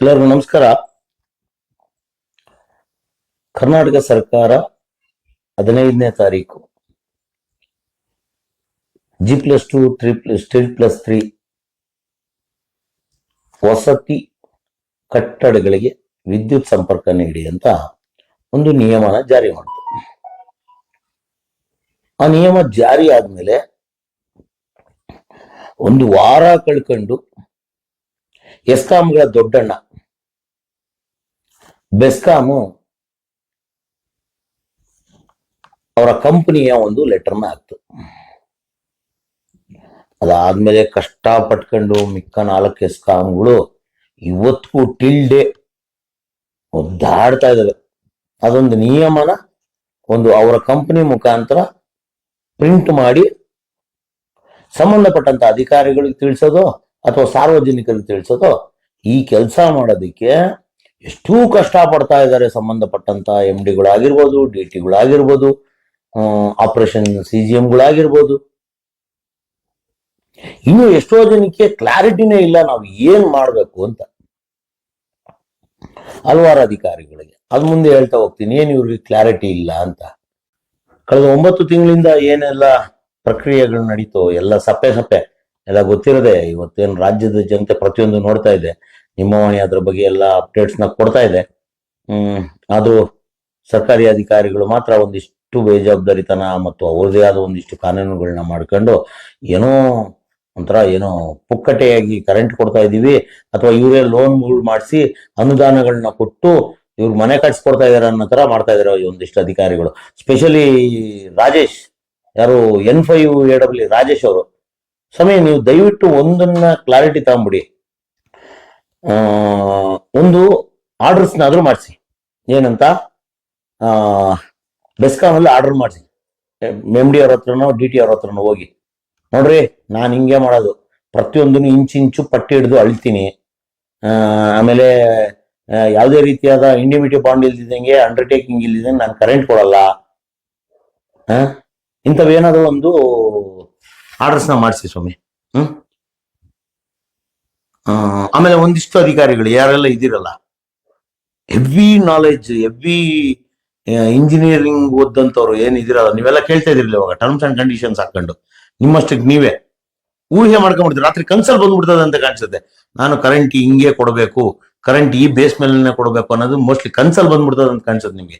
ಎಲ್ಲರಿಗೂ ನಮಸ್ಕಾರ. ಕರ್ನಾಟಕ ಸರ್ಕಾರ ಹದಿನೈದನೇ ತಾರೀಕು. G plus two three plus three plus three ವಸತಿ ಕಟ್ಟಡಗಳಿಗೆ ವಿದ್ಯುತ್ ಸಂಪರ್ಕ ನೀಡಿ ಅಂತ ಒಂದು ನಿಯಮನ ಜಾರಿ ಮಾಡಿತು ಆ ನಿಯಮ ಜಾರಿ ಆದ್ಮೇಲೆ ಒಂದು ವಾರ ಕಳ್ಕೊಂಡು ಎಸ್ಕಾಂಗಳ ದೊಡ್ಡಣ್ಣ ಬೆಸ್ಕಾಮು ಅವರ ಕಂಪನಿಯ ಒಂದು ಲೆಟರ್ನ ಆಗ್ತು ಅದಾದ್ಮೇಲೆ ಕಷ್ಟ ಪಟ್ಕೊಂಡು ಮಿಕ್ಕ ನಾಲ್ಕು ಎಸ್ಕಾಮ್ಗಳು ಇವತ್ತಿಗೂ ಟಿಲ್ ಡೇ ಒದ್ದಾಡ್ತಾ ಇದ್ದಾವೆ ಅದೊಂದು ನಿಯಮನ ಒಂದು ಅವರ ಕಂಪನಿ ಮುಖಾಂತರ ಪ್ರಿಂಟ್ ಮಾಡಿ ಸಂಬಂಧಪಟ್ಟಂತ ಅಧಿಕಾರಿಗಳಿಗೆ ತಿಳಿಸೋದು ಅಥವಾ ಸಾರ್ವಜನಿಕರಿಗೆ ತಿಳಿಸೋದು ಈ ಕೆಲಸ ಮಾಡೋದಕ್ಕೆ ಎಷ್ಟು ಕಷ್ಟ ಪಡ್ತಾ ಇದ್ದಾರೆ ಸಂಬಂಧಪಟ್ಟಂತ ಎಂ ಡಿಗಳಾಗಿರ್ಬೋದು ಡಿ ಟಿಗಳಾಗಿರ್ಬೋದು ಆಪರೇಷನ್ ಸಿ ಜಿ ಎಂಗಳಾಗಿರ್ಬೋದು ಇನ್ನು ಎಷ್ಟೋ ಜನಕ್ಕೆ ಕ್ಲಾರಿಟಿನೇ ಇಲ್ಲ ನಾವು ಏನ್ ಮಾಡ್ಬೇಕು ಅಂತ. ಹಲವಾರು ಅಧಿಕಾರಿಗಳಿಗೆ. ಅದ್ ಮುಂದೆ ಹೇಳ್ತಾ ಹೋಗ್ತೀನಿ, ಏನ್ ಇವ್ರಿಗೆ ಕ್ಲಾರಿಟಿ ಇಲ್ಲ ಅಂತ. ಕಳೆದ ಒಂಬತ್ತು ತಿಂಗಳಿಂದ ಏನೆಲ್ಲ ಪ್ರಕ್ರಿಯೆಗಳು ನಡೀತೋ, ಎಲ್ಲ ಸಪ್ಪೆ ಸಪ್ಪೆ, ಎಲ್ಲ ಗೊತ್ತಿರದೆ ಇವತ್ತೇನು ರಾಜ್ಯದ ಜನತೆ ಪ್ರತಿಯೊಂದು ನೋಡ್ತಾ ಇದೆ. ನಿಮ್ಮವಾಣಿ ಅದ್ರ ಬಗ್ಗೆ ಎಲ್ಲ ಅಪ್ಡೇಟ್ಸ್ನ ಕೊಡ್ತಾ ಇದೆ. ಅದು ಸರ್ಕಾರಿ ಅಧಿಕಾರಿಗಳು ಮಾತ್ರ ಒಂದಿಷ್ಟು ಬೇಜವಾಬ್ದಾರಿತನ ಮತ್ತು ಅವ್ರದೇ ಆದ ಒಂದಿಷ್ಟು ಕಾನೂನುಗಳನ್ನ ಮಾಡ್ಕೊಂಡು ಏನೋ ಒಂಥರ ಏನೋ ಪುಕ್ಕಟೆಯಾಗಿ ಕರೆಂಟ್ ಕೊಡ್ತಾ ಇದೀವಿ ಅಥವಾ ಇವರೇ ಲೋನ್ಗಳು ಮಾಡಿಸಿ ಅನುದಾನಗಳನ್ನ ಕೊಟ್ಟು ಇವ್ರು ಮನೆ ಕಟ್ಸ್ಕೊಡ್ತಾ ಇದಾರೆ ಅನ್ನೋ ತರ ಮಾಡ್ತಾ ಇದಾರೆ ಒಂದಿಷ್ಟು ಅಧಿಕಾರಿಗಳು. ಸ್ಪೆಷಲಿ ರಾಜೇಶ್, ಯಾರು N five A W Rajesh ಅವರು. ಸಮಯ ನೀವು ದಯವಿಟ್ಟು ಒಂದನ್ನ ಕ್ಲಾರಿಟಿ ತಗೊಂಬಿಡಿ. ಒಂದು ಆರ್ಡರ್ಸ್ನಾದ್ರೂ ಮಾಡಿಸಿ. ಏನಂತ? ಬೆಸ್ಕಾಮ್ ಅಲ್ಲಿ ಆರ್ಡರ್ ಮಾಡಿಸಿ. ಎಂ ಡಿ ಅವ್ರ ಹತ್ರನೋ ಡಿ ಟಿ ಅವ್ರ ಹತ್ರನೋ ಹೋಗಿ. ನೋಡ್ರಿ ನಾನು ಹಿಂಗೆ ಮಾಡೋದು. ಪ್ರತಿಯೊಂದನ್ನು ಇಂಚು ಇಂಚು ಪಟ್ಟಿ ಹಿಡಿದು ಅಳ್ತೀನಿ. ಆಮೇಲೆ ಯಾವುದೇ ರೀತಿಯಾದ ಇಂಡಿಮಿಟಿ ಬಾಂಡ್ ಇಲ್ದಿದ್ದಂಗೆ ಅಂಡರ್ಟೇಕಿಂಗ್ ಇಲ್ದಿದ್ದಂಗೆ ನಾನು ಕರೆಂಟ್ ಕೊಡಲ್ಲ. ಇಂಥವೇನಾದರೂ ಒಂದು ಆರ್ಡರ್ಸ್ನ ಮಾಡಿಸಿ ಸ್ವಾಮಿ. ಆ, ಆಮೇಲೆ ಒಂದಿಷ್ಟು ಅಧಿಕಾರಿಗಳು, ಯಾರೆಲ್ಲ ಇದಿರಲ್ಲ ಹೆವಿ ನಾಲೆಜ್ ಹೆವಿ ಇಂಜಿನಿಯರಿಂಗ್ ಓದಂತವ್ರು ಏನ್ ಇದಿರಲ್ಲ ನೀವೆಲ್ಲ ಕೇಳ್ತಾ ಇದಿರಲ್ಲ ಇವಾಗ ಟರ್ಮ್ಸ್ ಅಂಡ್ ಕಂಡೀಷನ್ಸ್ ಹಾಕೊಂಡು ನಿಮ್ಮಷ್ಟಕ್ಕೆ ನೀವೇ. ಊಹೆ ಮಾಡ್ಕೊಂಡ್ಬಿಡ್ತೀವಿ ರಾತ್ರಿ ಕನ್ಸಲ್ ಬಂದ್ಬಿಡ್ತದೆ ಅಂತ ಕಾಣಿಸುತ್ತೆ. ನಾನು ಕರೆಂಟ್ ಹಿಂಗೆ ಕೊಡಬೇಕು ಕರೆಂಟ್ ಈ ಬೇಸ್ ಮೇಲೆ ಕೊಡಬೇಕು ಅನ್ನೋದು ಮೋಸ್ಟ್ಲಿ ಕನ್ಸಲ್ ಬಂದ್ಬಿಡ್ತದೆ ಅಂತ ಕಾಣಿಸುತ್ತೆ ನಿಮಗೆ.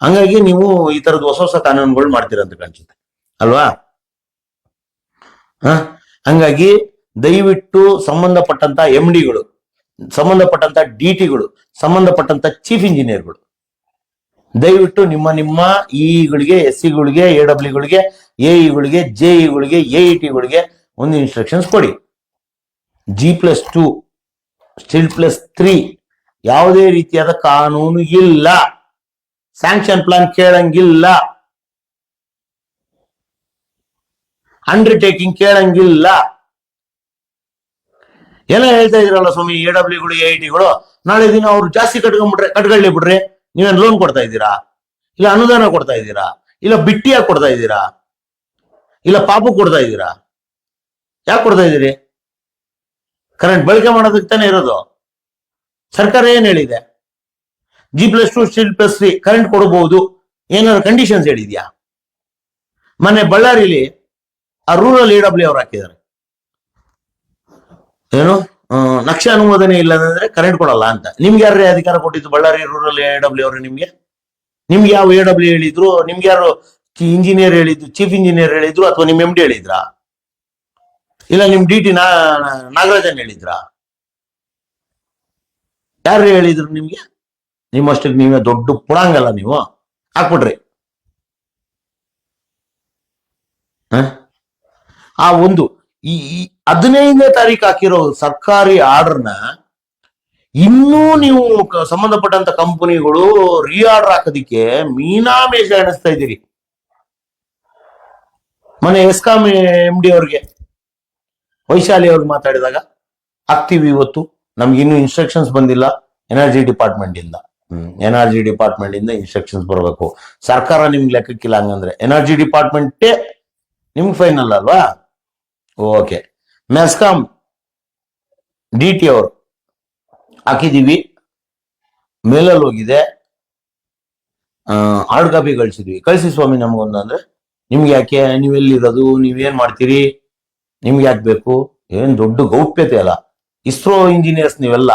ಹಂಗಾಗಿ ನೀವು ಈ ತರದ ಹೊಸ ಹೊಸ ಕಾನೂನುಗಳು ಮಾಡ್ತೀರ ಅಂತ ಕಾಣಿಸುತ್ತೆ. ಅಲ್ವಾ? ಹಂಗಾಗಿ ದಯವಿಟ್ಟು ಸಂಬಂಧಪಟ್ಟಂತ ಎಂ ಡಿಗಳು ಸಂಬಂಧಪಟ್ಟಂತ ಡಿ ಟಿಗಳು ಸಂಬಂಧಪಟ್ಟಂತ ಚೀಫ್ ಇಂಜಿನಿಯರ್ಗಳು ದಯವಿಟ್ಟು ನಿಮ್ಮ ನಿಮ್ಮ ಇಗಳಿಗೆ ಎಸ್ ಸಿಗಳಿಗೆ ಎ ಡಬ್ಲ್ಯೂಗಳಿಗೆ ಎ ಇಗಳಿಗೆ ಜೆ ಇಗಳಿಗೆ ಎ ಇ ಟಿಗಳಿಗೆ ಒಂದು ಇನ್ಸ್ಟ್ರಕ್ಷನ್ಸ್ ಕೊಡಿ. G plus two still plus three ಯಾವುದೇ ರೀತಿಯಾದ ಕಾನೂನು ಇಲ್ಲ. ಸ್ಯಾಂಕ್ಷನ್ ಪ್ಲಾನ್ ಕೇಳಂಗಿಲ್ಲ. ಅಂಡರ್ಟೇಕಿಂಗ್ ಕೇಳಂಗಿಲ್ಲ. ಎಲ್ಲ ಹೇಳ್ತಾ ಇದ್ರಲ್ಲ ಸ್ವಾಮಿ ಎ ಡಬ್ಲ್ಯೂಗಳು ಎ ಟಿಗಳು ನಾಳೆ ದಿನ ಅವ್ರು ಜಾಸ್ತಿ ಕಟ್ಕೊಂಡ್ಬಿಟ್ರೆ ಕಟ್ಕೊಳ್ಳಿ ಬಿಡ್ರಿ. ನೀವೇನು ಲೋನ್ ಕೊಡ್ತಾ ಇದ್ದೀರಾ? ಇಲ್ಲ ಅನುದಾನ ಕೊಡ್ತಾ ಇದ್ದೀರಾ? ಇಲ್ಲ ಬಿಟ್ಟಿಯಾಗಿ ಕೊಡ್ತಾ ಇದ್ದೀರಾ? ಇಲ್ಲ ಪಾಪು ಕೊಡ್ತಾ ಇದ್ದೀರಾ? ಯಾಕೆ ಕೊಡ್ತಾ ಇದ್ದೀರಿ? ಕರೆಂಟ್ ಬಳಕೆ ಮಾಡೋದಕ್ಕೆ ತಾನೇ ಇರೋದು. ಸರ್ಕಾರ ಏನ್ ಹೇಳಿದೆ? G plus two stilt plus three current ಕೊಡಬಹುದು ಏನಾದ್ರು ಕಂಡೀಷನ್ಸ್ ಹೇಳಿದ್ಯಾ? ಮೊನ್ನೆ ಬಳ್ಳಾರಿಲಿ ಆ ರೂರಲ್ ಎ ಡಬ್ಲ್ಯೂ ಅವ್ರು ಹಾಕಿದ್ದಾರೆ. ಏನು? ನಕ್ಷೆ ಅನುಮೋದನೆ ಇಲ್ಲ ಅಂದ್ರೆ ಕರೆಂಟ್ ಕೊಡಲ್ಲ ಅಂತ. ನಿಮ್ಗೆ ಯಾರೇ ಅಧಿಕಾರ ಕೊಟ್ಟಿದ್ದು? ಬಳ್ಳಾರಿ ರೂರಲ್ ಎ ಡಬ್ಲ್ಯೂ ಅವರು ನಿಮ್ಗೆ? ನಿಮ್ಗೆ ಯಾವ ಎ ಡಬ್ಲ್ಯೂ ಹೇಳಿದ್ರು? ನಿಮ್ಗೆ ಯಾರು ಇಂಜಿನಿಯರ್ ಹೇಳಿದ್ರು ಚೀಫ್ ಇಂಜಿನಿಯರ್ ಹೇಳಿದ್ರು? ಅಥವಾ ನಿಮ್ ಎಂ ಡಿ ಹೇಳಿದ್ರಾ? ಇಲ್ಲ, ನಿಮ್ ಡಿ ಟಿ ನಾಗರಾಜನ್ ಹೇಳಿದ್ರಾ? ಯಾರು ಹೇಳಿದ್ರು ನಿಮ್ಗೆ? ನಿಮ್ಮಷ್ಟಕ್ಕೆ ನೀವೇ ದೊಡ್ಡ ಪುಡಂಗಲ್ಲ ನೀವು. ಹಾಕ್ಬಿಡ್ರಿ? ಆ ಒಂದು ಈ ಹದಿನೈದನೇ ತಾರೀಕು ಹಾಕಿರೋ ಸರ್ಕಾರಿ ಆರ್ಡರ್ನ ಇನ್ನೂ ನೀವು ಸಂಬಂಧಪಟ್ಟಂತ ಕಂಪನಿಗಳು ರೀ ಆರ್ಡರ್ ಹಾಕೋದಿಕ್ಕೆ ಮೀನಾಮೇಷ ಎಣಿಸ್ತಾ ಇದ್ದೀರಿ. ಮನೆ ಎಸ್ಕಾಂ ಎಂ ಡಿ ಅವ್ರಿಗೆ, ವೈಶಾಲಿ ಅವ್ರಿಗೆ ಮಾತಾಡಿದಾಗ ಹಾಕ್ತೀವಿ ಇವತ್ತು, ನಮ್ಗೆ ಇನ್ನೂ ಇನ್ಸ್ಟ್ರಕ್ಷನ್ಸ್ ಬಂದಿಲ್ಲ ಎನರ್ಜಿ ಡಿಪಾರ್ಟ್ಮೆಂಟ್ ಇಂದ. ಎನರ್ಜಿ ಡಿಪಾರ್ಟ್ಮೆಂಟ್ ಇಂದ ಇನ್ಸ್ಟ್ರಕ್ಷನ್ಸ್ ಬರಬೇಕು. ಸರ್ಕಾರ ನಿಮ್ಗೆ ಲೆಕ್ಕಕ್ಕಿಲ್ಲ ಹಂಗಂದ್ರೆ ಎನರ್ಜಿ ಡಿಪಾರ್ಟ್ಮೆಂಟೇ ನಿಮ್ಗೆ ಫೈನಲ್ ಅಲ್ವಾ? ಓಕೆ. ಮೆಸ್ಕಾಂ ಡಿ ಟಿ ಅವರು. ಹಾಕಿದೀವಿ ಮೇಲಲ್ಲಿ ಹೋಗಿದೆ. ಹಾರ್ಡ್ ಕಾಪಿ ಕಳಿಸಿದ್ವಿ. ಕಳಿಸಿ ಸ್ವಾಮಿ ನಮಗೊಂದಂದ್ರೆ ನಿಮ್ಗೆ ಯಾಕೆ ನೀವೆಲ್ಲಿರೋದು ನೀವೇನ್ ಮಾಡ್ತೀರಿ? ನಿಮ್ಗೆ ಯಾಕೆ ಬೇಕು? ಏನ್ ದೊಡ್ಡ ಗೌಪ್ಯತೆ ಅಲ್ಲ. ಇಸ್ರೋ ಇಂಜಿನಿಯರ್ಸ್ ನೀವೆಲ್ಲ,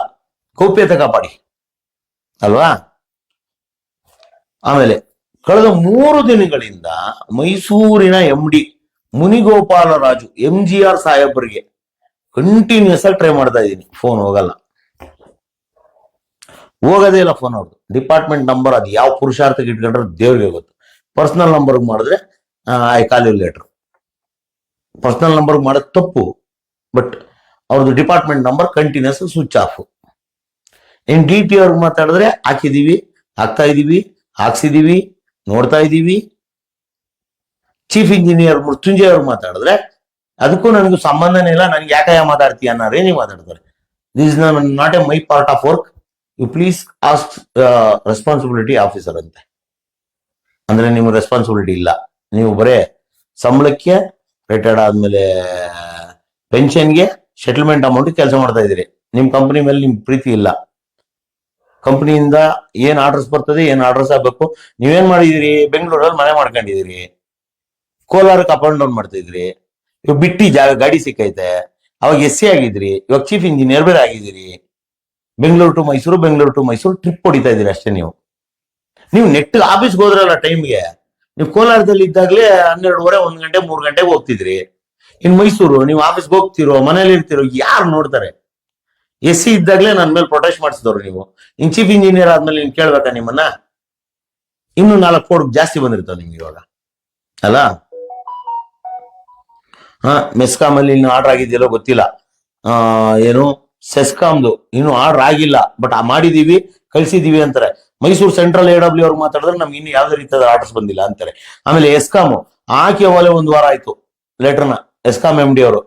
ಗೌಪ್ಯತೆ ಕಾಪಾಡಿ. ಅಲ್ವಾ? ಆಮೇಲೆ, ಕಳೆದ ಮೂರು ದಿನಗಳಿಂದ ಮೈಸೂರಿನ M D Munigopalaraju M G R ಸಾಹೇಬರಿಗೆ ಕಂಟಿನ್ಯೂಸ್ ಆಗಿ ಟ್ರೈ ಮಾಡ್ತಾ ಇದ್ದೀನಿ. ಫೋನ್ ಹೋಗಲ್ಲ. ಹೋಗೋದೇ ಇಲ್ಲ ಫೋನ್ ಅವ್ರದ್ದು ಡಿಪಾರ್ಟ್ಮೆಂಟ್ ನಂಬರ್ ಅದು ಯಾವ ಪುರುಷಾರ್ಥಕ್ಕೆ ಇಟ್ಕೊಂಡ್ರೆ ದೇವ್ರಿಗೆ ಗೊತ್ತು. ಪರ್ಸನಲ್ ನಂಬರ್ ಮಾಡಿದ್ರೆ I call you letter personal number ಮಾಡೋದು ತಪ್ಪು. ಬಟ್ ಅವ್ರದ್ದು department number continuous switch off in D T ಅವ್ರಿಗೆ ಮಾತಾಡಿದ್ರೆ ಹಾಕಿದೀವಿ, ಹಾಕ್ತಾ ಇದ್ದೀವಿ ಹಾಕ್ಸಿದೀವಿ, ನೋಡ್ತಾ ಇದೀವಿ ಚೀಫ್ ಇಂಜಿನಿಯರ್ ಮೃತ್ಯುಂಜಯ ಅವ್ರು ಮಾತಾಡಿದ್ರೆ, ಅದಕ್ಕೂ ನನಗೂ ಸಂಬಂಧನೇ ಇಲ್ಲ, ನನಗೆ ಯಾಕೆ ಮಾತಾಡ್ತೀಯ? ಅನ್ನೋ ನೀವು ಮಾತಾಡ್ತಾರೆ. This not a my part of work you please ask responsibility officer ಅಂತೆ. ಅಂದ್ರೆ ನಿಮ್ಗೆ ರೆಸ್ಪಾನ್ಸಿಬಿಲಿಟಿ ಇಲ್ಲ. ನೀವು ಬರೇ ಸಂಬಳಕ್ಕೆ ರಿಟೈರ್ಡ್ ಆದ್ಮೇಲೆ ಪೆನ್ಷನ್ಗೆ ಸೆಟಲ್ಮೆಂಟ್ ಅಮೌಂಟ್ ಕೆಲಸ ಮಾಡ್ತಾ ಇದ್ದೀರಿ. ನಿಮ್ ಕಂಪನಿ ಮೇಲೆ ನಿಮ್ ಪ್ರೀತಿ ಇಲ್ಲ. ಕಂಪನಿಯಿಂದ ಏನ್ ಆರ್ಡರ್ಸ್ ಬರ್ತದೆ, ಏನ್ ಆರ್ಡರ್ಸ್ ಆಗ್ಬೇಕು? ನೀವೇನ್ ಮಾಡಿದಿರಿ? ಬೆಂಗಳೂರಲ್ಲಿ ಮನೆ ಮಾಡ್ಕೊಂಡಿದ್ದೀರಿ ಕೋಲಾರಕ್ಕೆ ಅಪ್ ಅಂಡ್ ಡೌನ್ ಮಾಡ್ತಾ ಇದ್ರಿ ಇವಾಗ ಬಿಟ್ಟಿ ಜಾಗ ಗಾಡಿ ಸಿಕ್ಕೈತೆ. ಅವಾಗ ಎಸ್ ಸಿ ಆಗಿದ್ರಿ. ಇವಾಗ ಚೀಫ್ ಇಂಜಿನಿಯರ್ ಬೇರೆ ಆಗಿದ್ದೀರಿ. Bengaluru to Mysuru, Bengaluru to Mysuru trip ಹೊಡಿತಾ ಇದ್ದೀರಿ ಅಷ್ಟೇ ನೀವು. ನೀವು ನೆಟ್ ಆಫೀಸ್ಗೆ ಹೋದ್ರಲ್ಲ ಟೈಮ್ಗೆ ನೀವು ಕೋಲಾರದಲ್ಲಿ ಇದ್ದಾಗಲೇ ಹನ್ನೆರಡುವರೆ, ಒಂದ್ ಗಂಟೆ, ಮೂರು ಗಂಟೆಗೆ ಹೋಗ್ತಿದ್ರಿ. ಇನ್ ಮೈಸೂರು ನೀವು ಆಫೀಸ್ಗೆ ಹೋಗ್ತಿರೋ, ಮನೇಲಿ ಇರ್ತಿರೋ ಯಾರು ನೋಡ್ತಾರೆ? ಎಸ್ ಸಿ ಇದ್ದಾಗಲೇ ನನ್ನ ಮೇಲೆ ಪ್ರೊಟೆಸ್ಟ್ ಮಾಡಿಸಿದವ್ರು ನೀವು. ಇನ್ ಚೀಫ್ ಇಂಜಿನಿಯರ್ ಆದ್ಮೇಲೆ ನೀನ್ ಕೇಳ್ಬೇಕಾ ನಿಮ್ಮನ್ನ? ಇನ್ನು ನಾಲ್ಕು ಕೋಡ್ ಜಾಸ್ತಿ ಬಂದಿರ್ತಾವ ನಿಮ್ಗೆ ಇವಾಗ. ಅಲ್ಲ? ಹಾ ಮೆಸ್ಕಾಮ್ ಅಲ್ಲಿ ಇನ್ನು ಆರ್ಡರ್ ಆಗಿದೆಯಲ್ಲೋ ಗೊತ್ತಿಲ್ಲ. ಏನು ಸೆಸ್ಕಾಮ್ದು ಇನ್ನು ಆರ್ಡರ್ ಆಗಿಲ್ಲ. ಬಟ್ ಮಾಡಿದೀವಿ, ಕಳಿಸಿದೀವಿ ಅಂತಾರೆ. ಮೈಸೂರು ಸೆಂಟ್ರಲ್ ಎ ಡಬ್ಲ್ಯೂ ಅವ್ರು ಮಾತಾಡಿದ್ರೆ ನಮ್ಗೆ ಇನ್ನು ಯಾವ್ದೇ ರೀತಿಯಾದ ಆರ್ಡರ್ಸ್ ಬಂದಿಲ್ಲ ಅಂತಾರೆ. ಆಮೇಲೆ ಎಸ್ಕಾಮ್ ಆಕೆ ಒಲೆ ಒಂದು ವಾರ ಆಯ್ತು ಲೆಟರ್ನ ಎಸ್ಕಾಮ್ ಎಂ ಡಿ ಅವರು.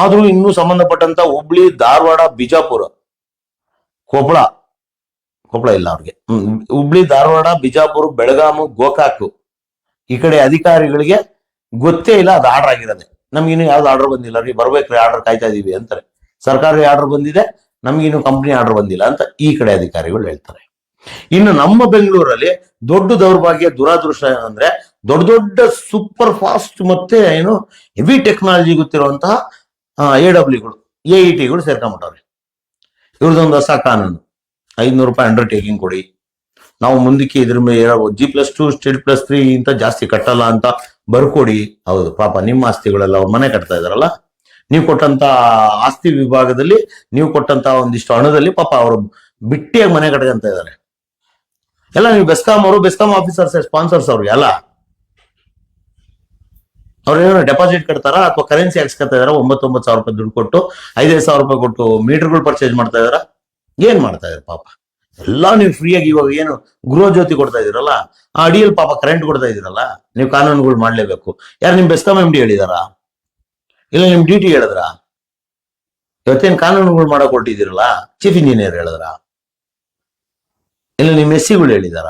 ಆದ್ರೂ ಇನ್ನೂ ಸಂಬಂಧಪಟ್ಟಂತ ಹುಬ್ಳಿ, ಧಾರವಾಡ, ಬಿಜಾಪುರ ಕೊಪ್ಪಳ ಕೊಪ್ಪಳ ಇಲ್ಲ ಅವ್ರಿಗೆ. ಹುಬ್ಳಿ, ಧಾರವಾಡ, ಬಿಜಾಪುರ ಬೆಳಗಾಮು ಗೋಕಾಕು ಈ ಕಡೆ ಅಧಿಕಾರಿಗಳಿಗೆ ಗೊತ್ತೇ ಇಲ್ಲ ಅದು ಆರ್ಡರ್ ಆಗಿರೋದೆ. ನಮ್ಗಿನ್ನು ಯಾವ್ದು ಆರ್ಡರ್ ಬಂದಿಲ್ಲ. ರೀ ಬರ್ಬೇಕ್ರಿ ಆರ್ಡರ್ ಕಾಯ್ತಾ ಇದೀವಿ ಅಂತಾರೆ. ಸರ್ಕಾರಿ ಆರ್ಡರ್ ಬಂದಿದೆ ನಮ್ಗಿನ್ನು ಕಂಪ್ನಿ ಆರ್ಡರ್ ಬಂದಿಲ್ಲ ಅಂತ ಈ ಕಡೆ ಅಧಿಕಾರಿಗಳು ಹೇಳ್ತಾರೆ. ಇನ್ನು ನಮ್ಮ ಬೆಂಗಳೂರಲ್ಲಿ ದೊಡ್ಡ ದೌರ್ಭಾಗ್ಯ, ದುರಾದೃಷ್ಟ ಅಂದ್ರೆ ದೊಡ್ಡ ದೊಡ್ಡ ಸೂಪರ್ ಫಾಸ್ಟ್ ಮತ್ತೆ ಏನು ಹೆವಿ ಟೆಕ್ನಾಲಜಿ ಗೊತ್ತಿರುವಂತಹ ಎ ಡಬ್ಲ್ಯೂಗಳು ಎ ಇ ಟಿಗಳು ಸೇರ್ಕೊಂಡ್ಬಿಟ್ಟವ್ರಿ. ಇವ್ರದೊಂದು ಹೊಸ ಕಾನೂನು. ಐದ್ನೂರು ರೂಪಾಯಿ ಅಂಡರ್ಟೇಕಿಂಗ್ ಕೊಡಿ. ನಾವು ಮುಂದಕ್ಕೆ ಇದ್ರ ಮೇಲೆ G plus two state plus three ಇಂತ ಜಾಸ್ತಿ ಕಟ್ಟಲ್ಲ ಅಂತ ಬರ್ಕೊಡಿ. ಹೌದು, ಪಾಪ ನಿಮ್ಮ ಆಸ್ತಿಗಳೆಲ್ಲ ಅವ್ರು ಮನೆ ಕಟ್ತಾ ಇದಾರಲ್ಲ ನೀವು ಕೊಟ್ಟಂತ ಆಸ್ತಿ ವಿಭಾಗದಲ್ಲಿ, ನೀವು ಕೊಟ್ಟಂತ ಒಂದಿಷ್ಟು ಹಣದಲ್ಲಿ ಪಾಪ ಅವರು ಬಿಟ್ಟಿಯಾಗಿ ಮನೆ ಕಟ್ಕೊಂತ ಇದ್ದಾರೆ. ಎಲ್ಲ ನೀವು ಬೆಸ್ಕಾಂ ಅವರು, ಬೆಸ್ಕಾಂ ಆಫೀಸರ್ಸ್, ಸ್ಪಾನ್ಸರ್ಸ್ ಅವ್ರಿಗೆ ಎಲ್ಲ ಅವ್ರೇನೋ ಡೆಪಾಸಿಟ್ ಕಟ್ತಾರ ಅಥವಾ ಕರೆನ್ಸಿ ಹಾಕ್ಸ್ಕೊತಾ ಇದಾರ ಒಂಬತ್ತೊಂಬತ್ತು ಸಾವಿರ ರೂಪಾಯಿ ದುಡ್ಡು ಕೊಟ್ಟು, ಐದೈದು ಸಾವಿರ ರೂಪಾಯಿ ಕೊಟ್ಟು ಮೀಟರ್ಗಳು ಪರ್ಚೇಸ್ ಮಾಡ್ತಾ ಇದಾರ ಏನ್ ಮಾಡ್ತಾ ಇದಾರೆ ಪಾಪ? ಎಲ್ಲ ನೀವು ಫ್ರೀಯಾಗಿ ಇವಾಗ ಏನು ಗೃಹ ಜ್ಯೋತಿ ಕೊಡ್ತಾ ಇದೀರಲ್ಲ ಆ ಅಡಿಯಲ್ಲಿ ಪಾಪ ಕರೆಂಟ್ ಕೊಡ್ತಾ ಇದೀರಲ್ಲ ನೀವು ಕಾನೂನುಗಳು ಮಾಡ್ಲೇಬೇಕು. ಯಾರು ನಿಮ್ ಬೆಸ್ತಮ್ ಎಂ ಡಿ ಹೇಳಿದಾರ? ಇಲ್ಲ ನಿಮ್ ಡಿ ಟಿ ಹೇಳಿದ್ರ? ಇವತ್ತೇನು ಕಾನೂನುಗಳು ಮಾಡಕ್ ಹೊರಟಿದ್ದೀರಲ್ಲ ಚೀಫ್ ಇಂಜಿನಿಯರ್ ಹೇಳಿದ್ರ? ಇಲ್ಲ ನಿಮ್ ಎಸ್ ಸಿಗಳು ಹೇಳಿದಾರ?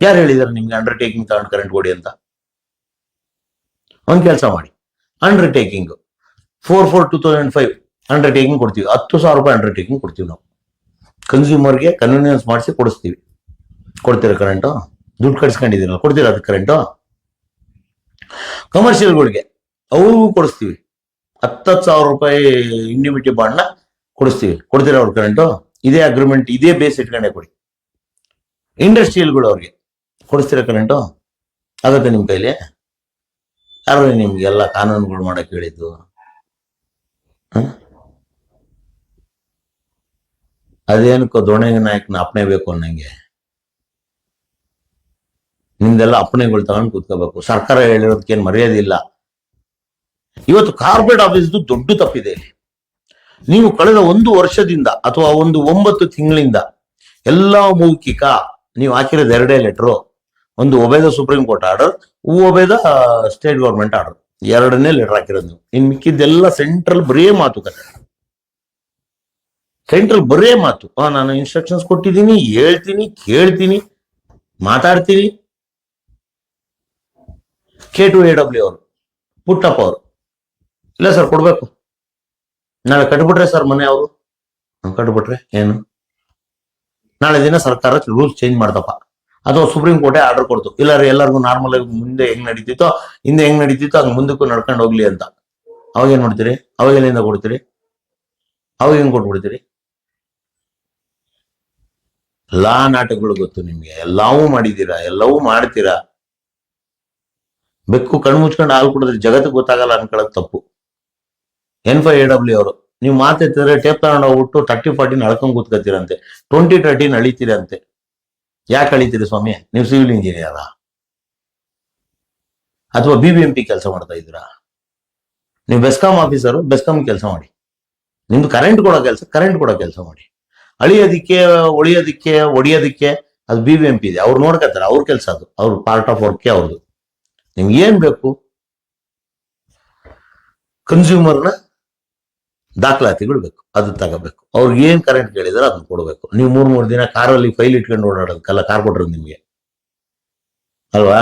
ಯಾರು ಹೇಳಿದಾರ ನಿಮ್ಗೆ ಅಂಡರ್ಟೇಕಿಂಗ್ ತಗೊಂಡು ಕರೆಂಟ್ ಕೊಡಿ ಅಂತ? ಒಂದ್ ಕೆಲಸ ಮಾಡಿ. Undertaking four four two thousand five undertaking ಕೊಡ್ತೀವಿ. ಹತ್ತು ಸಾವಿರ ರೂಪಾಯಿ ಅಂಡರ್ಟೇಕಿಂಗ್ ಕೊಡ್ತೀವಿ ನಾವು. ಕನ್ಸ್ಯೂಮರ್ಗೆ ಕನ್ವೀನಿಯನ್ಸ್ ಮಾಡಿಸಿ ಕೊಡಿಸ್ತೀವಿ. ಕೊಡ್ತೀರಾ ಕರೆಂಟು ದುಡ್ಡು ಕಟ್ಸ್ಕೊಂಡಿದ್ದೀರಲ್ಲ, ಕೊಡ್ತೀರಾ ಅದಕ್ಕೆ ಕರೆಂಟು ಕಮರ್ಷಿಯಲ್ಗಳಿಗೆ ಅವ್ರಿಗೂ ಕೊಡಿಸ್ತೀವಿ. ಹತ್ತತ್ತು ಸಾವಿರ ರೂಪಾಯಿ ಇಂಡಿಮಿಟಿ ಬಾಂಡ್ನ ಕೊಡಿಸ್ತೀವಿ. ಕೊಡ್ತೀರಾ ಅವ್ರ ಕರೆಂಟು ಇದೇ ಅಗ್ರಿಮೆಂಟ್ ಇದೇ ಬೇಸ್ ಇಟ್ಕೊಂಡೆ ಕೊಡಿ. ಇಂಡಸ್ಟ್ರಿಯಲ್ಗಳು ಅವ್ರಿಗೆ ಕೊಡಿಸ್ತೀರಾ ಕರೆಂಟು ಆಗತ್ತೆ ನಿಮ್ಮ ಕೈಲಿ? ಯಾರು ನಿಮ್ಗೆಲ್ಲ ಕಾನೂನುಗಳು ಮಾಡೋಕೆ ಹೇಳಿದ್ದು ಹ? ಅದೇನಕ್ಕೋ ದೊಣೆ ನಾಯಕನ ಅಪ್ಪಣೆ ಬೇಕು ಅನ್ನಂಗೆ. ನಿಂದೆಲ್ಲ ಅಪ್ಪಣೆಗಳು ತಗೊಂಡು ಕೂತ್ಕೋಬೇಕು. ಸರ್ಕಾರ ಹೇಳಿರೋದಕ್ಕೇನು ಮರ್ಯಾದೆ ಇಲ್ಲ. ಇವತ್ತು ಕಾರ್ಪೊರೇಟ್ ಆಫೀಸ್ದು ದೊಡ್ಡ ತಪ್ಪಿದೆ ನೀವು ಕಳೆದ ಒಂದು ವರ್ಷದಿಂದ ಅಥವಾ ಒಂದು ಒಂಬತ್ತು ತಿಂಗಳಿಂದ ಎಲ್ಲ ಮೌಖಿಕ, ನೀವು ಹಾಕಿರೋದು ಎರಡೇ ಲೆಟ್ರು, ಒಂದು ಒಬೇದ supreme court order, ಒಬೇದ state government order, ಎರಡನೇ ಲೆಟರ್ ಹಾಕಿರೋದು ನೀವು. ಇನ್ ಮಿಕ್ಕಿದ್ದೆಲ್ಲ ಸೆಂಟ್ರಲ್ ಬರೀ ಮಾತುಕತೆ. ಸೆಂಟ್ರಲ್ ಬರೇ ಮಾತು. ನಾನು ಇನ್ಸ್ಟ್ರಕ್ಷನ್ಸ್ ಕೊಟ್ಟಿದ್ದೀನಿ, ಹೇಳ್ತೀನಿ, ಕೇಳ್ತೀನಿ, ಮಾತಾಡ್ತೀನಿ. ಕೆ ಟು ಎ ಡಬ್ಲ್ಯೂ ಅವರು, ಪುಟ್ಟಪ್ಪ ಅವರು. ಇಲ್ಲ ಸರ್ ಕೊಡ್ಬೇಕು. ನಾಳೆ ಕಟ್ಬಿಟ್ರೆ ಸರ್ ಮನೆ ಅವರು. ಕಟ್ಬಿಟ್ರೆ ಏನು? ನಾಳೆ ದಿನ ಸರ್ಕಾರ ರೂಲ್ಸ್ ಚೇಂಜ್ ಮಾಡ್ದಪ್ಪ. ಅದು ಸುಪ್ರೀಂ ಕೋರ್ಟೇ ಆರ್ಡರ್ ಕೊಡ್ತು. ಇಲ್ಲ ಎಲ್ಲರಿಗೂ ನಾರ್ಮಲ್ ಆಗಿ ಮುಂದೆ ಹೆಂಗ್ ನಡೀತಿತ್ತೋ, ಹಿಂದೆ ಹೆಂಗ್ ನಡೀತಿತ್ತೋ ಹಂಗೆ ಮುಂದಕ್ಕೂ ನಡ್ಕೊಂಡು ಹೋಗ್ಲಿ ಅಂತ. ಅವಾಗ ಏನ್ ಮಾಡ್ತೀರಿ? ಅವಾಗ ಎಲ್ಲಿಂದ ಕೊಡ್ತೀರಿ? ಅವಾಗ ಹೆಂಗ್ ಕೊಟ್ಬಿಡ್ತೀರಿ? ಎಲ್ಲಾ ನಾಟಕಗಳು ಗೊತ್ತು ನಿಮ್ಗೆ. ಎಲ್ಲವೂ ಮಾಡಿದ್ದೀರಾ? ಎಲ್ಲವೂ ಮಾಡ್ತೀರಾ? ಬೆಕ್ಕು ಕಣ್ಣು ಮುಚ್ಕೊಂಡು ಹಾಲು ಕುಡಿದ್ರೆ ಜಗತ್ತು ಗೊತ್ತಾಗಲ್ಲ ಅನ್ಕೊಳ್ಳೋದು ತಪ್ಪು. ಎನ್ ಫೈ ಎ ಡಬ್ಲ್ಯೂ ಅವರು. ನೀವು ಮಾತಾಡ್ತಿದ್ರೆ ಟೇಪ್ ತಗೊಂಡು ಹೋಗ್ಬಿಟ್ಟು ತರ್ಟಿ ಫಾರ್ಟಿನ ಅಳ್ಕೊಂಡ್ ಕೂತ್ಕೋತೀರಂತೆ ಟ್ವೆಂಟಿ ತರ್ಟಿನ ಅಳಿತೀರಂತೆ. ಯಾಕೆ ಅಳಿತೀರಿ ಸ್ವಾಮಿ? ನೀವು ಸಿವಿಲ್ ಇಂಜಿನಿಯರಾ ಅಥವಾ ಬಿ ಬಿ ಎಂ ಪಿ ಕೆಲಸ ಮಾಡ್ತಾ ಇದ್ದೀರಾ? ನೀವು ಬೆಸ್ಕಾಂ ಆಫೀಸರು ಬೆಸ್ಕಾಂ ಕೆಲಸ ಮಾಡಿ. ನಿಮ್ದು ಕರೆಂಟ್ ಕೊಡೋ ಕೆಲಸ ಕರೆಂಟ್ ಕೊಡೋ ಕೆಲಸ ಮಾಡಿ. ಅಳಿಯೋದಿಕ್ಕೆ, ಒಳಿಯೋದಿಕ್ಕೆ, ಒಡಿಯೋದಿಕ್ಕೆ ಅದು ಬಿ ಬಿ ಎಂ ಪಿ ಇದೆ. ಅವ್ರು ನೋಡ್ಕೊತಾರೆ, ಅವ್ರ ಕೆಲಸ ಅದು. ಅವ್ರ ಪಾರ್ಟ್ ಆಫ್ ವರ್ಕ್ ಅವ್ರದ್ದು. ನಿಮ್ಗೆ ಏನ್ ಬೇಕು? ಕನ್ಸ್ಯೂಮರ್ನ ದಾಖಲಾತಿಗಳು ಬೇಕು. ಅದು ತಗೋಬೇಕು. ಅವ್ರಿಗೆ ಏನ್ ಕರೆಂಟ್ ಕೇಳಿದ್ರೆ ಅದನ್ನ ಕೊಡಬೇಕು. ನೀವು ಮೂರ್, ಮೂರು ದಿನ ಕಾರಲ್ಲಿ ಫೈಲ್ ಇಟ್ಕೊಂಡು ಓಡಾಡೋದಕ್ಕೆಲ್ಲ ಕಾರ್ ಕೊಟ್ರು ನಿಮ್ಗೆ. ಅಲ್ವಾ?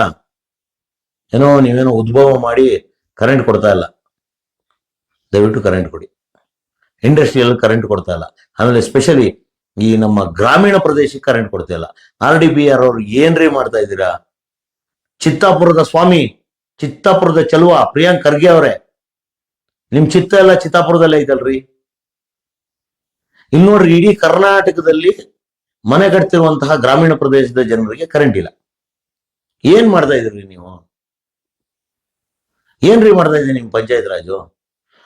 ಏನೋ ನೀವೇನೋ ಉದ್ಭವ ಮಾಡಿ ಕರೆಂಟ್ ಕೊಡ್ತಾ ಇಲ್ಲ. ದಯವಿಟ್ಟು ಕರೆಂಟ್ ಕೊಡಿ. ಇಂಡಸ್ಟ್ರಿಯಲ್ ಕರೆಂಟ್ ಕೊಡ್ತಾ ಇಲ್ಲ. ಆಮೇಲೆ ಸ್ಪೆಷಲಿ ಈ ನಮ್ಮ ಗ್ರಾಮೀಣ ಪ್ರದೇಶಕ್ಕೆ ಕರೆಂಟ್ ಕೊಡ್ತಿಲ್ಲ ಆರ್ ಡಿ ಬಿ ಆರ್ ಅವ್ರು ಏನ್ರಿ ಮಾಡ್ತಾ ಇದ್ದೀರಾ? ಚಿತ್ತಾಪುರದ ಸ್ವಾಮಿ, ಚಿತ್ತಾಪುರದ ಚಲುವ, ಪ್ರಿಯಾಂಕ್ ಖರ್ಗೆ ಅವರೇ. ನಿಮ್ ಚಿತ್ತ ಎಲ್ಲ ಚಿತ್ತಾಪುರದಲ್ಲೇ ಐತಲ್ರಿ? ಇನ್ನು ನೋಡ್ರಿ, ಇಡೀ ಕರ್ನಾಟಕದಲ್ಲಿ ಮನೆ ಕಟ್ತಿರುವಂತಹ ಗ್ರಾಮೀಣ ಪ್ರದೇಶದ ಜನರಿಗೆ ಕರೆಂಟ್ ಇಲ್ಲ. ಏನ್ ಮಾಡ್ತಾ ಇದ್ರಿ ನೀವು? ಏನ್ರಿ ಮಾಡ್ತಾ ಇದ್ದೀರಿ ನಿಮ್ ಪಂಚಾಯತ್ ರಾಜು?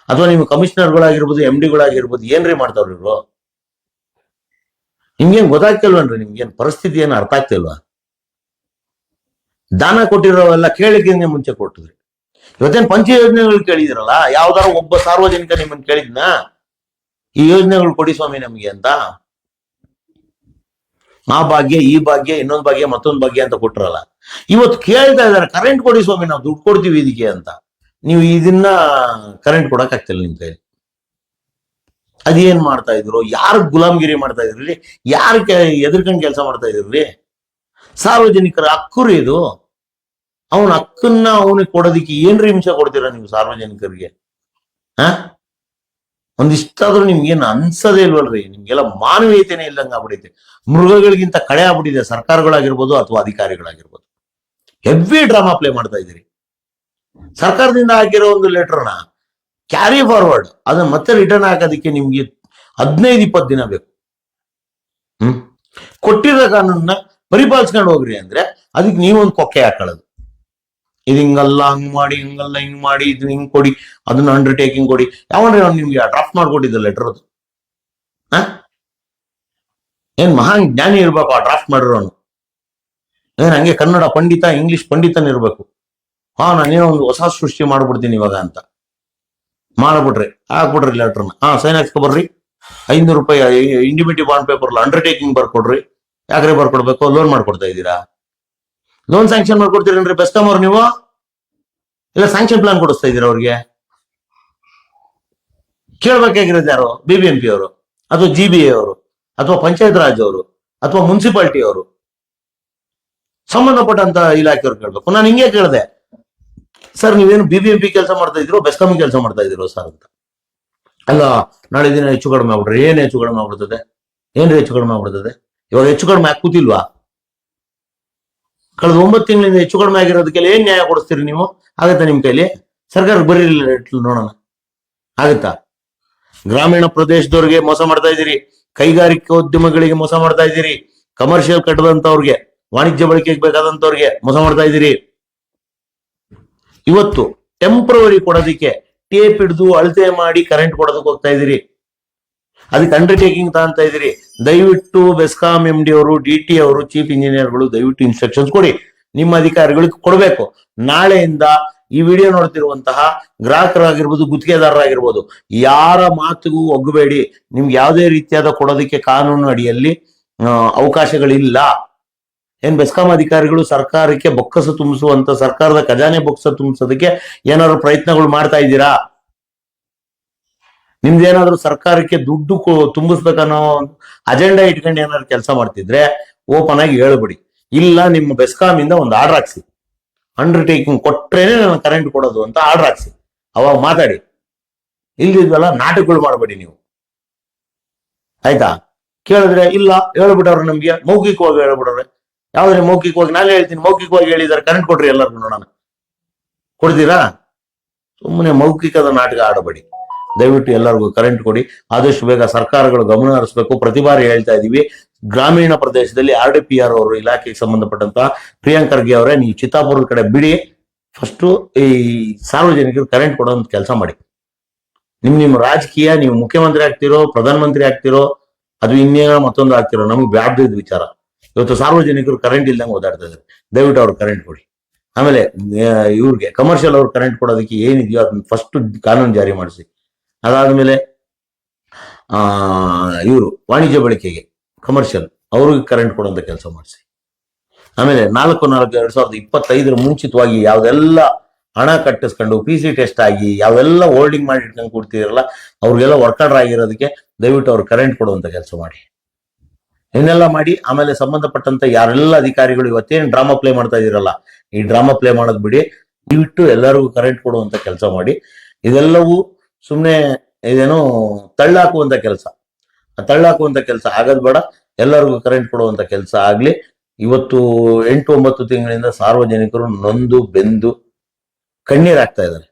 ಅಥವಾ ನಿಮ್ ಕಮಿಷನರ್ಗಳಾಗಿರ್ಬೋದು ಎಂ ಡಿಗಳಾಗಿರ್ಬೋದು ಏನ್ರಿ ಮಾಡ್ತಾವ್ರಿ ಇವ್ರು? ನಿಮ್ಗೇನ್ ಗೊತ್ತಾಗ್ತಿಲ್ವನ್ರಿ? ನಿಮ್ಗೇನ್ ಪರಿಸ್ಥಿತಿ ಏನು ಅರ್ಥ ಆಗ್ತಿಲ್ವಾ? ದಾನ ಕೊಟ್ಟಿರೋವೆಲ್ಲ ಕೇಳಿಕೆ ಮುಂಚೆ ಕೊಟ್ಟಿದ್ರಿ. ಇವತ್ತೇನ್ ಪಂಚ ಯೋಜನೆಗಳು ಕೇಳಿದಿರಲ್ಲ ಯಾವ್ದಾರ ಒಬ್ಬ ಸಾರ್ವಜನಿಕ ನಿಮ್ಮನ್ನು ಕೇಳಿದ್ನ? ಈ ಯೋಜನೆಗಳು ಕೊಡಿ ಸ್ವಾಮಿ ನಮಗೆ ಅಂತ. ಆ ಭಾಗ್ಯ, ಈ ಭಾಗ್ಯ, ಇನ್ನೊಂದು ಭಾಗ್ಯ, ಮತ್ತೊಂದು ಭಾಗ್ಯ ಅಂತ ಕೊಟ್ರಲ್ಲ. ಇವತ್ತು ಕೇಳ್ತಾ ಇದ್ದಾರೆ ಕರೆಂಟ್ ಕೊಡಿ ಸ್ವಾಮಿ, ನಾವು ದುಡ್ಡು ಕೊಡ್ತೀವಿ ಇದಕ್ಕೆ ಅಂತ. ನೀವು ಇದನ್ನ ಕರೆಂಟ್ ಕೊಡಕ್ ಆಗ್ತಿಲ್ಲ ನಿಮ್ ಕೈಲಿ. ಅದೇನ್ ಮಾಡ್ತಾ ಇದ್ರು? ಯಾರು ಗುಲಾಮಗಿರಿ ಮಾಡ್ತಾ ಇದ್ರಿ ಯಾರು ಎದುರ್ಕೊಂಡು ಕೆಲಸ ಮಾಡ್ತಾ ಇದ್ರಿ ಸಾರ್ವಜನಿಕರ ಹಕ್ಕುರಿ ಇದು. ಅವನ ಹಕ್ಕನ್ನ ಅವನಿಗೆ ಕೊಡೋದಿಕ್ಕೆ ಏನ್ರಿ ಹಿಂಸೆ ಕೊಡ್ತೀರಾ ನೀವು ಸಾರ್ವಜನಿಕರಿಗೆ? ಹ? ಒಂದಿಷ್ಟಾದ್ರೂ ನಿಮ್ಗೇನು ಅನ್ಸದೇ ಇಲ್ವಲ್ರಿ? ನಿಮ್ಗೆಲ್ಲ ಮಾನವೀಯತೆನೇ ಇಲ್ಲಂಗ ಆಗ್ಬಿಡೈತೆ. ಮೃಗಗಳಿಗಿಂತ ಕಳೆ ಆಗ್ಬಿಟ್ಟಿದೆ. ಸರ್ಕಾರಗಳಾಗಿರ್ಬೋದು ಅಥವಾ ಅಧಿಕಾರಿಗಳಾಗಿರ್ಬೋದು. ಹೆವಿ ಡ್ರಾಮಾ ಪ್ಲೇ ಮಾಡ್ತಾ ಇದ್ದೀರಿ. ಸರ್ಕಾರದಿಂದ ಹಾಕಿರೋ ಒಂದು ಲೆಟರ್ನ ಕ್ಯಾರಿ ಫಾರ್ವರ್ಡ್ ಅದನ್ನ ಮತ್ತೆ ರಿಟರ್ನ್ ಹಾಕೋದಕ್ಕೆ ನಿಮ್ಗೆ ಹದಿನೈದು, ಇಪ್ಪತ್ತು ದಿನ ಬೇಕು. ಹ್ಮ್? ಕೊಟ್ಟಿರೋ ಕಾನೂನನ್ನ ಪರಿಪಾಲಿಸ್ಕೊಂಡು ಹೋಗ್ರಿ ಅಂದ್ರೆ ಅದಕ್ಕೆ ನೀವೊಂದು ಕೊಕ್ಕೆ ಹಾಕೊಳ್ಳೋದು. ಇದು ಹಿಂಗಲ್ಲ, ಹಂಗ್ ಮಾಡಿ, ಹಿಂಗಲ್ಲ, ಹಿಂಗ್ ಮಾಡಿ, ಇದು ಹಿಂಗ್ ಕೊಡಿ, ಅದನ್ನ ಅಂಡರ್ಟೇಕಿಂಗ್ ಕೊಡಿ. ಯಾವನ್ರಿ ಅವ್ನು ನಿಮ್ಗೆ ಡ್ರಾಫ್ಟ್ ಮಾಡ್ಕೊಟ್ಟಿದ್ದ ಲೆಟರ್ ಅದು? ಏನ್ ಮಹಾನ್ ಜ್ಞಾನಿ ಇರ್ಬೇಕು, ಆ ಡ್ರಾಫ್ಟ್ ಮಾಡಿರೋನು ಏನ್ ಹಂಗೆ ಕನ್ನಡ ಪಂಡಿತ ಇಂಗ್ಲಿಷ್ ಪಂಡಿತನ ಇರ್ಬೇಕು. ಹಾ, ನಾನೇನೋ ಒಂದು ಹೊಸ ಸೃಷ್ಟಿ ಮಾಡ್ಬಿಡ್ತೀನಿ ಇವಾಗ ಅಂತ. ಮಾಡ್ಬಿಟ್ರಿ, ಹಾಕ್ಬಿಟ್ರಿ ಲೆಟರ್ನ ಹಾ ಸೈನ್ ಹಾಕ್ಸ್ಕೊ ಬರ್ರಿ. ಐನೂರು ರೂಪಾಯಿ ಇಂಡಿಮಿಟಿ ಬಾಂಡ್ ಪೇಪರ್ ಅಂಡರ್ಟೇಕಿಂಗ್ ಬರ್ಕೊಡ್ರಿ. ಯಾಕ್ರೆ ಬರ್ಕೊಡ್ಬೇಕು? ಲೋನ್ ಮಾಡ್ಕೊಡ್ತಾ ಇದ್ದೀರಾ? Loan sanction ಮಾಡ್ಕೊಡ್ತೀರೇನ್ರಿ? ಬೆಸ್ಟ್ ಅವ್ರು ನೀವು? ಇಲ್ಲ ಸ್ಯಾಂಕ್ಷನ್ ಪ್ಲಾನ್ ಕೊಡಿಸ್ತಾ ಇದ್ದೀರಾ ಅವ್ರಿಗೆ? ಕೇಳ್ಬೇಕಾಗಿರೋದು ಯಾರು? ಬಿ ಬಿ ಎಂ ಪಿ ಅವರು, ಅಥವಾ ಜಿ ಬಿ ಎ ಅವರು, ಅಥವಾ ಪಂಚಾಯತ್ ರಾಜ್ ಅವರು, ಅಥವಾ ಮುನ್ಸಿಪಾಲ್ಟಿ ಅವರು. ಸಂಬಂಧಪಟ್ಟಂತ ಇಲಾಖೆಯವ್ರು ಕೇಳ್ಬೇಕು. ನಾನು ಹಿಂಗೆ ಕೇಳಿದೆ. ಸರ್ ನೀವೇನು ಬಿ ಬಿ ಎಂ ಪಿ ಕೆಲಸ ಮಾಡ್ತಾ ಇದ್ರು ಬೆಸ್ಕಾಮ್ ಕೆಲಸ ಮಾಡ್ತಾ ಇದ್ರು ಸರ್ ಅಂತ. ಅಲ್ಲ, ನಾಳೆ ದಿನ ಹೆಚ್ಚು ಕಡಿಮೆ ಆಗ್ಬಿಟ್ರೆ, ಏನ್ ಹೆಚ್ಚು ಕಡಿಮೆ ಆಗ್ಬಿಡ್ತದೆ? ಏನ್ರಿ ಹೆಚ್ಚು ಕಡಿಮೆ ಆಗ್ಬಿಡ್ತದೆ? ಇವಾಗ ಹೆಚ್ಚು ಕಡಿಮೆ ಕೂತಿಲ್ವಾ ಕಳೆದ ಒಂಬತ್ತು ತಿಂಗಳಿಂದ ಹೆಚ್ಚು ಕಡಿಮೆ ಆಗಿರೋದಕ್ಕೆಲ್ಲ ಏನ್ ನ್ಯಾಯ ಕೊಡಿಸ್ತೀರಿ ನೀವು? ಆಗತ್ತಾ ನಿಮ್ ಕೈಲಿ? ಸರ್ಕಾರ ಬರೀ ನೋಡೋಣ. ಆಗತ್ತಾ? ಗ್ರಾಮೀಣ ಪ್ರದೇಶದವ್ರಿಗೆ ಮೋಸ ಮಾಡ್ತಾ ಇದ್ದೀರಿ. ಕೈಗಾರಿಕೋದ್ಯಮಗಳಿಗೆ ಮೋಸ ಮಾಡ್ತಾ ಇದ್ದೀರಿ. ಕಮರ್ಷಿಯಲ್ ಕಟ್ಟದಂತವ್ರಿಗೆ ವಾಣಿಜ್ಯ ಬಳಕೆಗೆ ಬೇಕಾದಂತವ್ರಿಗೆ ಮೋಸ ಮಾಡ್ತಾ ಇದ್ದೀರಿ. ಇವತ್ತು ಟೆಂಪ್ರವರಿ ಕೊಡೋದಕ್ಕೆ ಟೇಪ್ ಹಿಡಿದು ಅಳತೆ ಮಾಡಿ ಕರೆಂಟ್ ಕೊಡೋದಕ್ಕೆ ಹೋಗ್ತಾ ಇದ್ದೀರಿ. ಅದಕ್ಕೆ ಅಂಡರ್ಟೇಕಿಂಗ್ ತಗೊಂತ ಇದ್ದೀರಿ. ದಯವಿಟ್ಟು ಬೆಸ್ಕಾಂ ಎಂ ಡಿ ಅವರು ಡಿ ಟಿ ಅವರು ಚೀಫ್ ಇಂಜಿನಿಯರ್ಗಳು ದಯವಿಟ್ಟು ಇನ್ಸ್ಟ್ರಕ್ಷನ್ಸ್ ಕೊಡಿ. ನಿಮ್ಮ ಅಧಿಕಾರಿಗಳಿಗೆ ಕೊಡಬೇಕು. ನಾಳೆಯಿಂದ ಈ ವಿಡಿಯೋ ನೋಡ್ತಿರುವಂತಹ ಗ್ರಾಹಕರಾಗಿರ್ಬೋದು, ಗುತ್ತಿಗೆದಾರರಾಗಿರ್ಬೋದು, ಯಾರ ಮಾತಿಗೂ ಒಗ್ಗಬೇಡಿ. ನಿಮ್ಗೆ ಯಾವುದೇ ರೀತಿಯಾದ ಕೊಡೋದಕ್ಕೆ ಕಾನೂನು ಅಡಿಯಲ್ಲಿ ಅವಕಾಶಗಳಿಲ್ಲ. ಏನ್ ಬೆಸ್ಕಾಂ ಅಧಿಕಾರಿಗಳು ಸರ್ಕಾರಕ್ಕೆ ಬೊಕ್ಕಸ ತುಂಬಿಸುವಂತ, ಸರ್ಕಾರದ ಖಜಾನೆ ಬೊಕ್ಕಸ ತುಂಬಿಸೋದಕ್ಕೆ ಏನಾದ್ರು ಪ್ರಯತ್ನಗಳು ಮಾಡ್ತಾ ಇದ್ದೀರಾ? ನಿಮ್ದೇನಾದ್ರೂ ಸರ್ಕಾರಕ್ಕೆ ದುಡ್ಡು ತುಂಬಿಸ್ಬೇಕನ್ನೋ ಅಜೆಂಡಾ ಇಟ್ಕೊಂಡು ಏನಾದ್ರು ಕೆಲಸ ಮಾಡ್ತಿದ್ರೆ ಓಪನ್ ಆಗಿ ಹೇಳ್ಬಿಡಿ. ಇಲ್ಲ, ನಿಮ್ಮ ಬೆಸ್ಕಾಂ ಇಂದ ಒಂದು ಆರ್ಡರ್ ಹಾಕ್ಸಿ. ಅಂಡರ್ಟೇಕಿಂಗ್ ಕೊಟ್ರೇನೆ ನಾನು ಕರೆಂಟ್ ಕೊಡೋದು ಅಂತ ಆರ್ಡರ್ ಹಾಕ್ಸಿ. ಅವಾಗ ಮಾತಾಡಿ. ಇಲ್ದಿದ್ವಲ್ಲ ನಾಟಕಗಳು ಮಾಡಬೇಡಿ ನೀವು. ಆಯ್ತಾ? ಕೇಳಿದ್ರೆ ಇಲ್ಲ, ಹೇಳ್ಬಿಟ್ಟವ್ರೆ ನಮ್ಗೆ. ಮೌಖಿಕವಾಗಿ ಹೇಳ್ಬಿಟ್ಟವ್ರೆ. ಯಾವ್ದ್ರೆ ಮೌಖಿಕವಾಗಿ ನಾನೇ ಹೇಳ್ತೀನಿ ಮೌಖಿಕವಾಗಿ ಹೇಳಿದಾರೆ ಕರೆಂಟ್ ಕೊಡ್ರಿ ಎಲ್ಲರಿಗೂ ನೋಡೋಣ ಕೊಡ್ತೀರಾ? ಸುಮ್ಮನೆ ಮೌಖಿಕದ ನಾಟಕ ಆಡಬೇಡಿ. ದಯವಿಟ್ಟು ಎಲ್ಲರಿಗೂ ಕರೆಂಟ್ ಕೊಡಿ. ಆದಷ್ಟು ಬೇಗ ಸರ್ಕಾರಗಳು ಗಮನ ಹರಿಸಬೇಕು. ಪ್ರತಿ ಬಾರಿ ಹೇಳ್ತಾ ಇದೀವಿ, ಗ್ರಾಮೀಣ ಪ್ರದೇಶದಲ್ಲಿ ಆರ್ ಡಿ ಪಿ ಆರ್ ಅವರು ಇಲಾಖೆಗೆ ಸಂಬಂಧಪಟ್ಟಂತಹ ಪ್ರಿಯಾಂಕ್ ಖರ್ಗೆ ಅವರೇ, ನೀವು ಚಿತ್ತಾಪುರದ ಕಡೆ ಬಿಡಿ. ಫಸ್ಟ್ ಈ ಸಾರ್ವಜನಿಕರು ಕರೆಂಟ್ ಕೊಡೋಂತ ಕೆಲಸ ಮಾಡಿ. ನಿಮ್ ನಿಮ್ಮ ರಾಜಕೀಯ, ನೀವು ಮುಖ್ಯಮಂತ್ರಿ ಆಗ್ತಿರೋ, ಪ್ರಧಾನಮಂತ್ರಿ ಆಗ್ತಿರೋ, ಅದು ಇನ್ನೇನೋ ಮತ್ತೊಂದು ಆಗ್ತಿರೋ, ನಮ್ಗೆ ವ್ಯಾಪ್ತಿದ ವಿಚಾರ. ಇವತ್ತು ಸಾರ್ವಜನಿಕರು ಕರೆಂಟ್ ಇಲ್ದಂಗೆ ಓದಾಡ್ತಾ ಇದ್ದಾರೆ. ದಯವಿಟ್ಟು ಅವ್ರು ಕರೆಂಟ್ ಕೊಡಿ. ಆಮೇಲೆ ಇವ್ರಿಗೆ ಕಮರ್ಷಿಯಲ್ ಅವ್ರು ಕರೆಂಟ್ ಕೊಡೋದಕ್ಕೆ ಏನಿದೆಯೋ ಅದನ್ನ ಫಸ್ಟ್ ಕಾನೂನು ಜಾರಿ ಮಾಡಿಸಿ. ಅದಾದ್ಮೇಲೆ, ಆ, ಇವರು ವಾಣಿಜ್ಯ ಬಳಕೆಗೆ ಕಮರ್ಷಿಯಲ್ ಅವ್ರಿಗೆ ಕರೆಂಟ್ ಕೊಡುವಂತ ಕೆಲಸ ಮಾಡಿಸಿ. ಆಮೇಲೆ ನಾಲ್ಕು ನಾಲ್ಕು, ಎರಡ್ ಸಾವಿರದ ಇಪ್ಪತ್ತೈದರ ಮುಂಚಿತವಾಗಿ ಯಾವ್ದೆಲ್ಲ ಹಣ ಕಟ್ಟಿಸ್ಕೊಂಡು ಪಿ ಸಿ ಟೆಸ್ಟ್ ಆಗಿ ಯಾವೆಲ್ಲ ಹೋಲ್ಡಿಂಗ್ ಮಾಡಿ ಇಟ್ಕೊಂಡು ಕೊಡ್ತಿರಲ್ಲ ಅವ್ರಿಗೆಲ್ಲ ವರ್ಕರ್ ಆಗಿರೋದಕ್ಕೆ ದಯವಿಟ್ಟು ಅವ್ರು ಕರೆಂಟ್ ಕೊಡುವಂತ ಕೆಲಸ ಮಾಡಿ. ಇದನ್ನೆಲ್ಲ ಮಾಡಿ, ಆಮೇಲೆ ಸಂಬಂಧಪಟ್ಟಂತ ಯಾರೆಲ್ಲ ಅಧಿಕಾರಿಗಳು ಇವತ್ತೇನು ಡ್ರಾಮಾ ಪ್ಲೇ ಮಾಡ್ತಾ ಇದೀರಲ್ಲ ಈ ಡ್ರಾಮಾ ಪ್ಲೇ ಮಾಡೋದ್ ಬಿಡಿ. ದಯವಿಟ್ಟು ಎಲ್ಲರಿಗೂ ಕರೆಂಟ್ ಕೊಡುವಂತ ಕೆಲಸ ಮಾಡಿ. ಇದೆಲ್ಲವೂ ಸುಮ್ಮನೆ ಇದೇನು ತಳ್ಳಾಕುವಂತ ಕೆಲಸ. ತಳ್ಳಾಕುವಂತ ಕೆಲಸ ಆಗದ್ ಬೇಡ. ಎಲ್ಲರಿಗೂ ಕರೆಂಟ್ ಕೊಡುವಂತ ಕೆಲಸ ಆಗ್ಲಿ. ಇವತ್ತು ಎಂಟು ಒಂಬತ್ತು ತಿಂಗಳಿಂದ ಸಾರ್ವಜನಿಕರು ನೊಂದು ಬೆಂದು ಕಣ್ಣೀರಾಗ್ತಾ ಇದ್ದಾರೆ.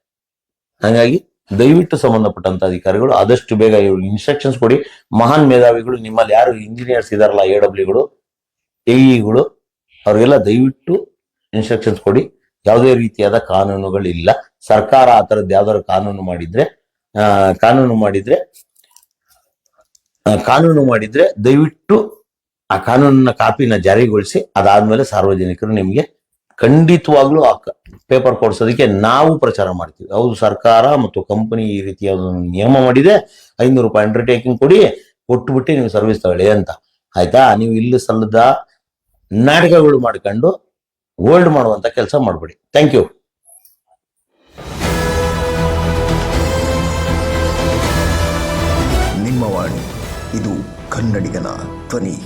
ಹಾಗಾಗಿ ದಯವಿಟ್ಟು ಸಂಬಂಧಪಟ್ಟಂತ ಅಧಿಕಾರಿಗಳು ಆದಷ್ಟು ಬೇಗ ಇನ್ಸ್ಟ್ರಕ್ಷನ್ಸ್ ಕೊಡಿ. ಮಹಾನ್ ಮೇಧಾವಿಗಳು, ನಿಮ್ಮಲ್ಲಿ ಯಾರು ಇಂಜಿನಿಯರ್ಸ್ ಇದಾರಲ್ಲ ಎ ಡಬ್ಲ್ಯೂಗಳು ಎಇಗಳು ಅವ್ರಿಗೆಲ್ಲ ದಯವಿಟ್ಟು ಇನ್ಸ್ಟ್ರಕ್ಷನ್ಸ್ ಕೊಡಿ. ಯಾವುದೇ ರೀತಿಯಾದ ಕಾನೂನುಗಳಿಲ್ಲ. ಸರ್ಕಾರ ಆ ಥರದ್ದು ಯಾವ್ದಾದ್ರು ಕಾನೂನು ಮಾಡಿದ್ರೆ ಕಾನೂನು ಮಾಡಿದ್ರೆ ಕಾನೂನು ಮಾಡಿದ್ರೆ ದಯವಿಟ್ಟು ಆ ಕಾನೂನಿನ ಕಾಪಿನ ಜಾರಿಗೊಳಿಸಿ ಅದಾದ್ಮೇಲೆ ಸಾರ್ವಜನಿಕರು ನಿಮ್ಗೆ ಖಂಡಿತವಾಗ್ಲೂ ಆ ಪೇಪರ್ ಕೊಡ್ಸೋದಕ್ಕೆ ನಾವು ಪ್ರಚಾರ ಮಾಡ್ತೀವಿ. ಹೌದು, ಸರ್ಕಾರ ಮತ್ತು ಕಂಪನಿ ಈ ರೀತಿಯ ನಿಯಮ ಮಾಡಿದೆ, ಐನೂರು ರೂಪಾಯಿ ಅಂಡರ್ಟೇಕಿಂಗ್ ಕೊಡಿ, ಕೊಟ್ಬಿಟ್ಟು ನೀವು ಸರ್ವಿಸ್ ತಗೊಳ್ಳಿ ಅಂತ. ಆಯ್ತಾ? ನೀವು ಇಲ್ಲಿ ಸಲ್ಲದ ನಾಟಕಗಳು ಮಾಡ್ಕೊಂಡು ಹೋಲ್ಡ್ ಮಾಡುವಂತ ಕೆಲಸ ಮಾಡಬೇಡಿ. ಥ್ಯಾಂಕ್ ಯು ನಿಮ್ಮ ವಾಣಿ, ಇದು ಕನ್ನಡಿಗನ ಧ್ವನಿ.